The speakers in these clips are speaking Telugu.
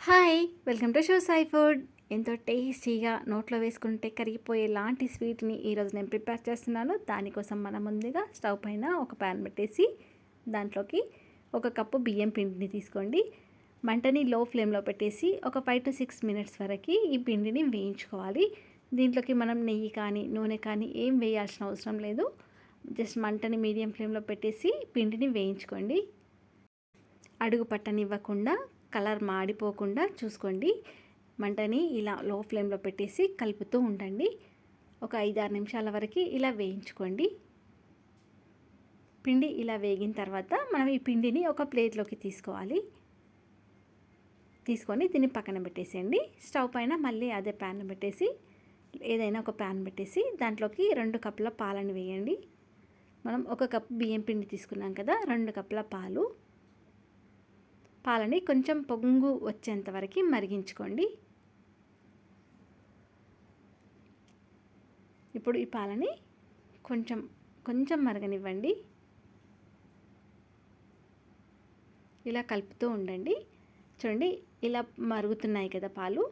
Hi welcome to show Sai food ఎంతో టేస్టీగా నోట్లో వేసుకుంటే కరిగిపోయే లాంటి స్వీట్ని ఈరోజు నేను ప్రిపేర్ చేస్తున్నాను. దానికోసం మనం ముందుగా స్టవ్ పైన ఒక ప్యాన్ పెట్టేసి దాంట్లోకి ఒక కప్పు బియ్యం పిండిని తీసుకోండి. మంటని లో ఫ్లేమ్లో పెట్టేసి ఒక ఫైవ్ టు సిక్స్ మినిట్స్ వరకు ఈ పిండిని వేయించుకోవాలి. దీంట్లోకి మనం నెయ్యి కానీ నూనె కానీ ఏం వేయాల్సిన అవసరం లేదు. జస్ట్ మంటని మీడియం ఫ్లేమ్లో పెట్టేసి పిండిని వేయించుకోండి. అడుగు పట్టనివ్వకుండా కలర్ మాడిపోకుండా చూసుకోండి. మంటని ఇలా లో ఫ్లేమ్లో పెట్టేసి కలుపుతూ ఉండండి. ఒక ఐదారు నిమిషాల వరకు ఇలా వేయించుకోండి. పిండి ఇలా వేగిన తర్వాత మనం ఈ పిండిని ఒక ప్లేట్లోకి తీసుకోవాలి. తీసుకొని దీన్ని పక్కన పెట్టేసేయండి. స్టవ్ పైన మళ్ళీ అదే ప్యాన్ పెట్టేసి ఏదైనా ఒక ప్యాన్ పెట్టేసి దాంట్లోకి రెండు కప్పుల పాలను వేయండి. మనం ఒక కప్ బియ్యం పిండి తీసుకున్నాం కదా రెండు కప్పుల పాలు. పాలని కొంచెం పొంగు వచ్చేంత వరకు మరిగించుకోండి. ఇప్పుడు ఈ పాలని కొంచెం కొంచెం మరగనివ్వండి. ఇలా కలుపుతూ ఉండండి. చూడండి ఇలా మరుగుతున్నాయి కదా పాలు.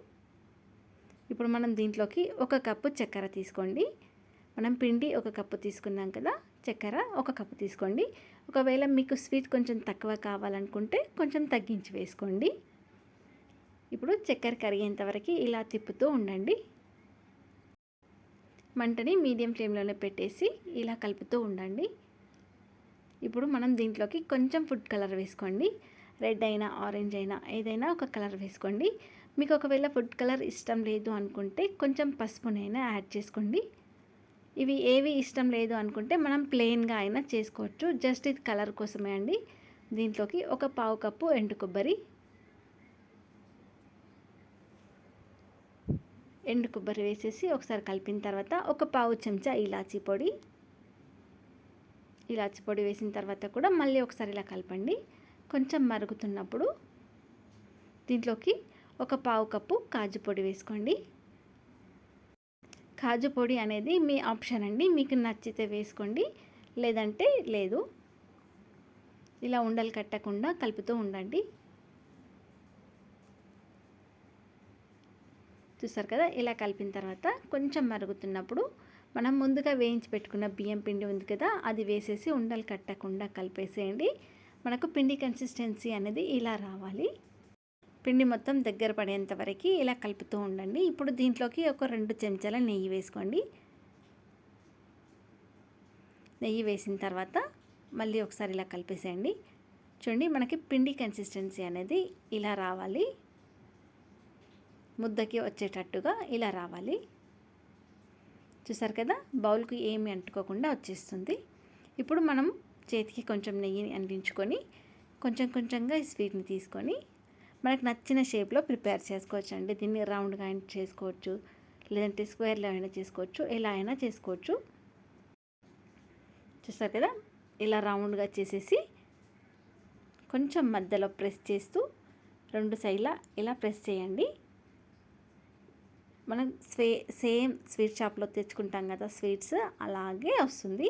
ఇప్పుడు మనం దీంట్లోకి ఒక కప్పు చక్కెర తీసుకోండి. మనం పిండి ఒక కప్పు తీసుకున్నాం కదా చక్కెర ఒక కప్పు తీసుకోండి. ఒకవేళ మీకు స్వీట్ కొంచెం తక్కువ కావాలనుకుంటే కొంచెం తగ్గించి వేసుకోండి. ఇప్పుడు చక్కెర కరిగేంతవరకు ఇలా తిప్పుతూ ఉండండి. మంటని మీడియం ఫ్లేమ్లోనే పెట్టేసి ఇలా కలుపుతూ ఉండండి. ఇప్పుడు మనం దీంట్లోకి కొంచెం ఫుడ్ కలర్ వేసుకోండి. రెడ్ అయినా ఆరెంజ్ అయినా ఏదైనా ఒక కలర్ వేసుకోండి. మీకు ఒకవేళ ఫుడ్ కలర్ ఇష్టం లేదు అనుకుంటే కొంచెం పసుపునైనా యాడ్ చేసుకోండి. ఇవి ఏవి ఇష్టం లేదు అనుకుంటే మనం ప్లెయిన్గా అయినా చేసుకోవచ్చు. జస్ట్ ఇది కలర్ కోసమే అండి. దీంట్లోకి ఒక పావు కప్పు ఎండు కొబ్బరి. ఎండు కొబ్బరి వేసేసి ఒకసారి కలిపిన తర్వాత ఒక పావు చెంచా ఇలాచీ పొడి. ఇలాచీ పొడి వేసిన తర్వాత కూడా మళ్ళీ ఒకసారి ఇలా కలపండి. కొంచెం మరుగుతున్నప్పుడు దీంట్లోకి ఒక పావు కప్పు కాజు పొడి వేసుకోండి. కాజు పొడి అనేది మీ ఆప్షన్ అండి. మీకు నచ్చితే వేసుకోండి. లేదంటే లేదు. ఇలా ఉండలు కట్టకుండా కలుపుతూ ఉండండి. చూసారు కదా? ఇలా కలిపిన తర్వాత కొంచెం మరుగుతున్నప్పుడు మనం ముందుగా వేయించి పెట్టుకున్న బియ్యం పిండి ఉంది కదా? అది వేసేసి ఉండలు కట్టకుండా కలిపేసేయండి. మనకు పిండి కన్సిస్టెన్సీ అనేది ఇలా రావాలి. పిండి మొత్తం దగ్గర పడేంత వరకు ఇలా కలుపుతూ ఉండండి. ఇప్పుడు దీంట్లోకి ఒక రెండు చెంచాల నెయ్యి వేసుకోండి. నెయ్యి వేసిన తర్వాత మళ్ళీ ఒకసారి ఇలా కలిపేసేయండి. చూడండి మనకి పిండి కన్సిస్టెన్సీ అనేది ఇలా రావాలి. ముద్దకి వచ్చేటట్టుగా ఇలా రావాలి. చూసారు కదా బౌల్కి ఏమి అంటుకోకుండా వచ్చేస్తుంది. ఇప్పుడు మనం చేతికి కొంచెం నెయ్యిని అందించుకొని కొంచెం కొంచెంగా ఈ స్వీట్ని తీసుకొని మనకు నచ్చిన షేప్లో ప్రిపేర్ చేసుకోవచ్చు అండి దీన్ని రౌండ్గా అయినా చేసుకోవచ్చు లేదంటే స్క్వేర్లో అయినా చేసుకోవచ్చు ఎలా అయినా చేసుకోవచ్చు. చూస్తారు కదా? ఇలా రౌండ్గా చేసేసి కొంచెం మధ్యలో ప్రెస్ చేస్తూ రెండు సైడ్ల ఇలా ప్రెస్ చేయండి. మనం స్వే సేమ్ స్వీట్ షాప్లో తెచ్చుకుంటాం కదా స్వీట్స్ అలాగే వస్తుంది.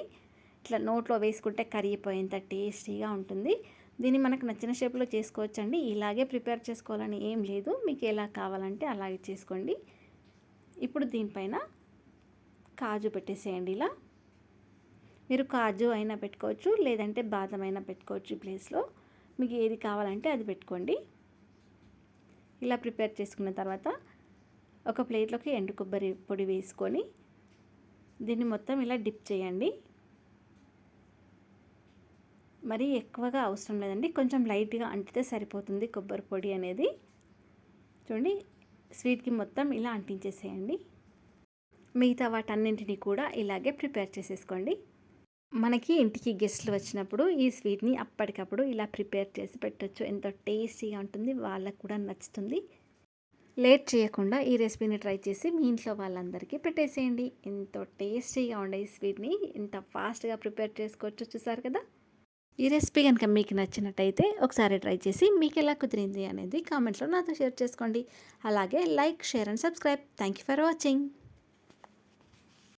ఇట్లా నోట్లో వేసుకుంటే కరిగిపోయేంత టేస్టీగా ఉంటుంది. దీన్ని మనకు నచ్చిన షేప్లో చేసుకోవచ్చండి. ఇలాగే ప్రిపేర్ చేసుకోవాలని ఏం లేదు. మీకు ఎలా కావాలంటే అలాగే చేసుకోండి. ఇప్పుడు దీనిపైన కాజు పెట్టేసేయండి ఇలా. మీరు కాజు అయినా పెట్టుకోవచ్చు లేదంటే బాదం అయినా పెట్టుకోవచ్చు ఈ ప్లేస్లో మీకు ఏది కావాలంటే అది పెట్టుకోండి. ఇలా ప్రిపేర్ చేసుకున్న తర్వాత ఒక ప్లేట్లోకి ఎండు కొబ్బరి పొడి వేసుకొని దీన్ని మొత్తం ఇలా డిప్ చేయండి. మరీ ఎక్కువగా అవసరం లేదండి. కొంచెం లైట్గా అంటితే సరిపోతుంది కొబ్బరి పొడి అనేది. చూడండి స్వీట్కి మొత్తం ఇలా అంటించేసేయండి. మిగతా వాటన్నింటినీ కూడా ఇలాగే ప్రిపేర్ చేసేసుకోండి. మనకి ఇంటికి గెస్ట్లు వచ్చినప్పుడు ఈ స్వీట్ని అప్పటికప్పుడు ఇలా ప్రిపేర్ చేసి పెట్టచ్చు. ఎంతో టేస్టీగా ఉంటుంది వాళ్ళకు కూడా నచ్చుతుంది. లేట్ చేయకుండా ఈ రెసిపీని ట్రై చేసి మీ ఇంట్లో వాళ్ళందరికీ పెట్టేసేయండి. ఎంతో టేస్టీగా ఉండే ఈ స్వీట్ని. ఇంత ఫాస్ట్గా ప్రిపేర్ చేసుకోవచ్చు చూసారు కదా? ఈ రెసిపీ కనుక మీకు నచ్చినట్టయితే ఒకసారి ట్రై చేసి మీకు ఎలా కుదిరింది అనేది కామెంట్లో నాతో షేర్ చేసుకోండి. అలాగే like share and subscribe. Thank you for watching.